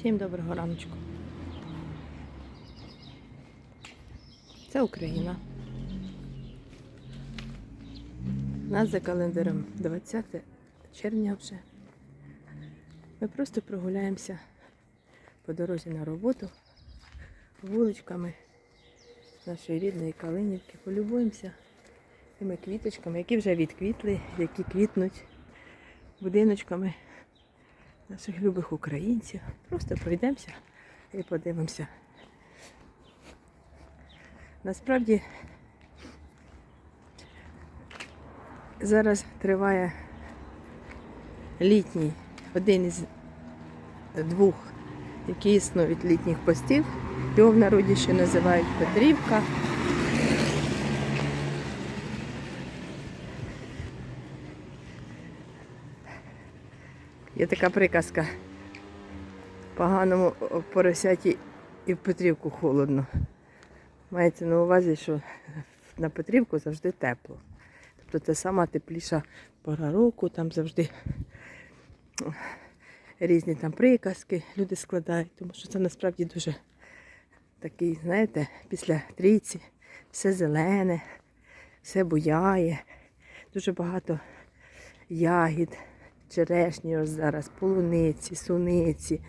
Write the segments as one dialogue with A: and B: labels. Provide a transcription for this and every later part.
A: Всім доброго раночку. Це Україна. У нас за календарем 20 червня вже. Ми просто прогуляємося по дорозі на роботу вуличками нашої рідної Калинівки. Полюбуємося тими квіточками, які вже відквітли, які квітнуть будиночками наших любих українців. Просто пройдемося і подивимося. Насправді зараз триває літній, один із двох, які існують літніх постів. Його в народі ще називають Петрівка. Є така приказка. Поганому поросяті і в Петрівку холодно. Мається на увазі, що на Петрівку завжди тепло. Тобто це сама тепліша пора року, там завжди різні там приказки люди складають, тому що це насправді дуже такий, знаєте, після трійці все зелене, все буяє, дуже багато ягід, черешні ось зараз, полуниці, суниці.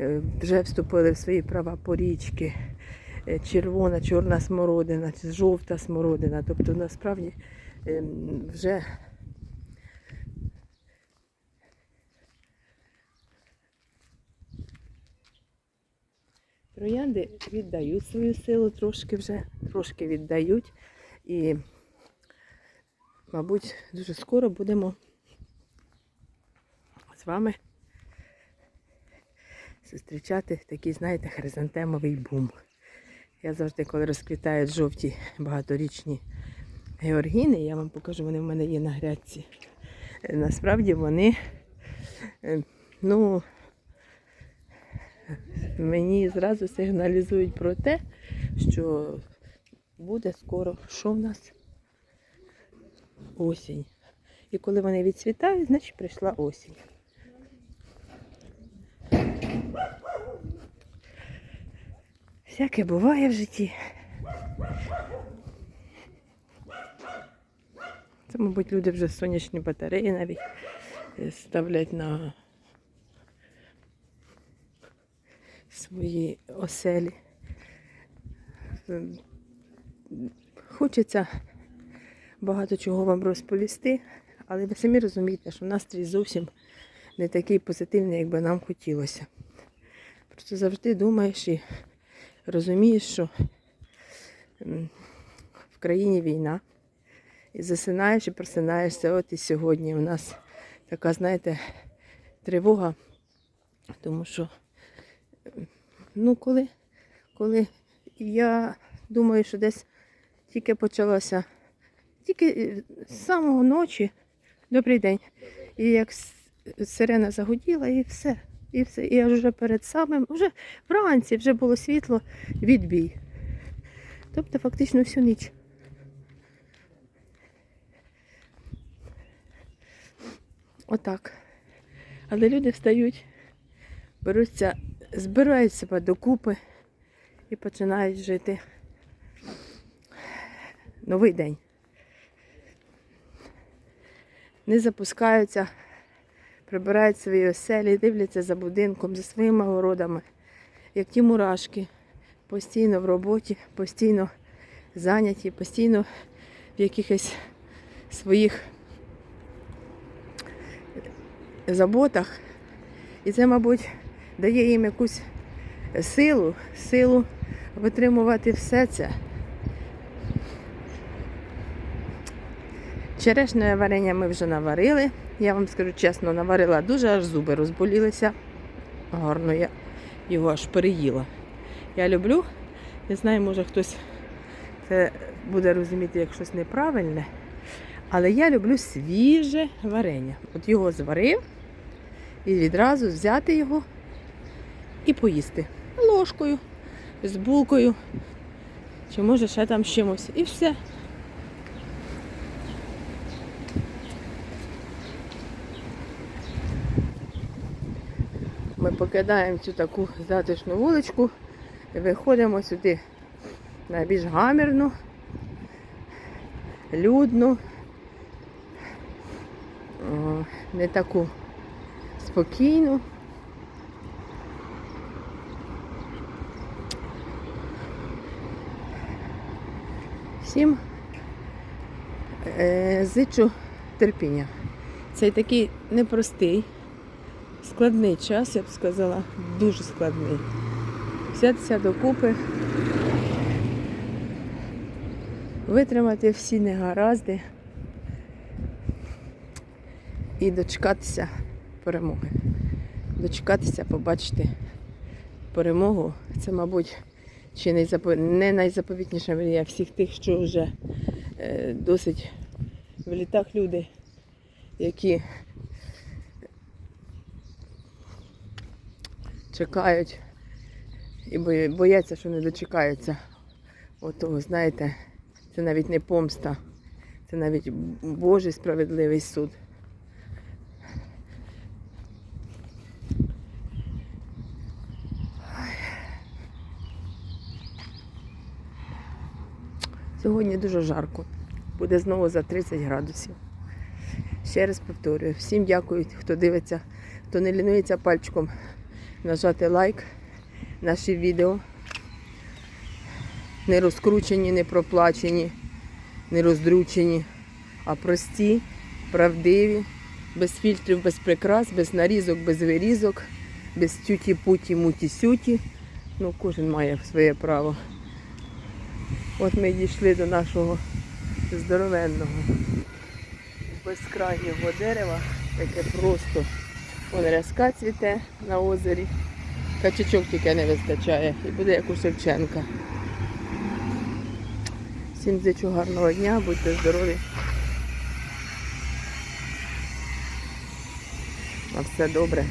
A: Е, Вже вступили в свої права порічки, е, червона, чорна смородина, жовта смородина. Тобто насправді ем, вже Троянди віддають свою силу, трошки вже, трошки віддають. І, мабуть, дуже скоро будемо з вами зустрічати такий, знаєте, хризантемовий бум. Я завжди, коли розквітають жовті багаторічні георгіни, я вам покажу, вони в мене є на грядці. Насправді вони, е, ну, мені зразу сигналізують про те, що буде скоро, що в нас осінь. І коли вони відцвітають, значить прийшла осінь. Всяке буває в житті. Це, мабуть, люди вже сонячні батареї навіть е, ставлять на свої оселі. Е, Хочеться багато чого вам розповісти, але ви самі розумієте, що настрій зовсім не такий позитивний, як би нам хотілося. Просто завжди думаєш і розумієш, що в країні війна. І засинаєш і просинаєшся. От і сьогодні у нас така, знаєте, тривога, тому що Ну, коли, коли я думаю, що десь тільки почалося, тільки е, з самого ночі, добрий день, і як сирена загуділа, і все. І все. І аж вже перед самим, вже вранці вже було світло, відбій. Тобто фактично всю ніч. Отак. Але люди встають, беруться збирають себе докупи і починають жити новий день. Не запускаються, прибирають свої оселі, дивляться за будинком, за своїми городами, як ті мурашки, постійно в роботі, постійно зайняті, постійно в якихось своїх заботах. І це, мабуть, дає їм якусь силу, силу витримувати все це. Черешневе варення ми вже наварили. Я вам скажу чесно, наварила дуже, аж зуби розболілися. Гарно я його аж переїла. Я люблю, не знаю, може хтось це буде розуміти як щось неправильне, але я люблю свіже варення. От його зварив і відразу взяти його і поїсти. Ложкою, з булкою, чи може ще там з чимось. І все. Ми покидаємо цю таку затишну вуличку і виходимо сюди на більш гамірну, людну, не таку спокійну. Всім е, зичу терпіння. Цей такий непростий, складний час, я б сказала, дуже складний. Взятися докупи, витримати всі негаразди і дочекатися перемоги. Дочекатися, побачити перемогу. Це, мабуть, чи не найзаповітніша мрія всіх тих, що вже е, досить в літах люди, які чекають і бояться, що не дочекаються. Отого, знаєте, це навіть не помста, це навіть Божий справедливий суд. Сьогодні дуже жарко. Буде знову за 30 градусів. Ще раз повторюю, всім дякую, хто дивиться, хто не лінується пальчиком нажати лайк наші відео. Не розкручені, не проплачені, не роздручені, а прості, правдиві, без фільтрів, без прикрас, без нарізок, без вирізок, без тюті-путі, муті-сюті. Ну, кожен має своє право. От ми дійшли до нашого здоровенного безкрайнього дерева, яке просто вон рязка цвіте на озері. Качачок тільки не вистачає і буде як у Шевченка. Всім зичу гарного дня, будьте здорові. На все добре.